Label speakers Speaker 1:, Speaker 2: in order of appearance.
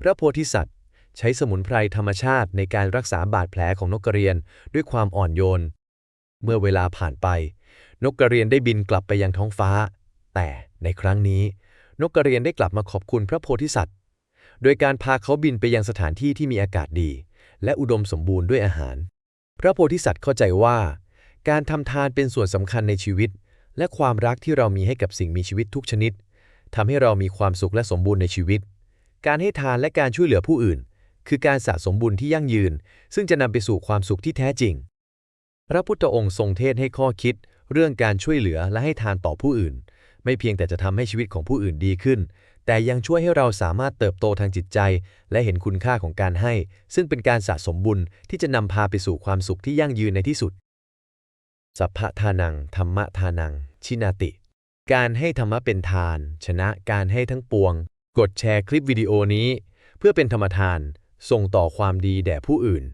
Speaker 1: พระโพธิสัตว์ ใช้สมุนไพรธรรมชาติในการรักษาบาดแผลของนกกระเรียนด้วยความอ่อนโยน เมื่อเวลาผ่านไป นกกระเรียนได้บินกลับไปยังท้องฟ้า แต่ในครั้งนี้ นกกระเรียนได้กลับมาขอบคุณพระโพธิสัตว์ โดยการพาเขาบินไปยังสถานที่ที่มีอากาศดี และอุดมสมบูรณ์ด้วยอาหาร พระโพธิสัตว์เข้าใจว่า การทำทานเป็นส่วนสำคัญในชีวิต และความรักที่เรามีให้กับสิ่งมีชีวิตทุกชนิดทำให้เรามีความสุขและสมบูรณ์ในชีวิต การให้ทานและการช่วยเหลือผู้อื่น คือการสะสมบุญที่ยั่งยืน ซึ่งจะนำไปสู่ความสุขที่แท้จริง พระพุทธองค์ทรงเทศให้ข้อคิด เรื่องการช่วยเหลือและให้ทานต่อผู้อื่น ไม่เพียงแต่จะทำให้ชีวิตของผู้อื่นดีขึ้น แต่ยังช่วยให้เราสามารถเติบโตทางจิตใจ และเห็นคุณค่าของการให้ ซึ่งเป็นการสะสมบุญที่จะนำพาไปสู่ความสุขที่ยั่งยืนในที่สุดสัพพะทานังธรรมะทานัง ชินาติ การให้ธรรมะเป็นทาน ชนะการให้ทั้งปวง ดแชร์คลิปวิดีโอนี้ เพื่อเป็นธรรมทาน ส่งต่อความดีแด่ผู้อื่น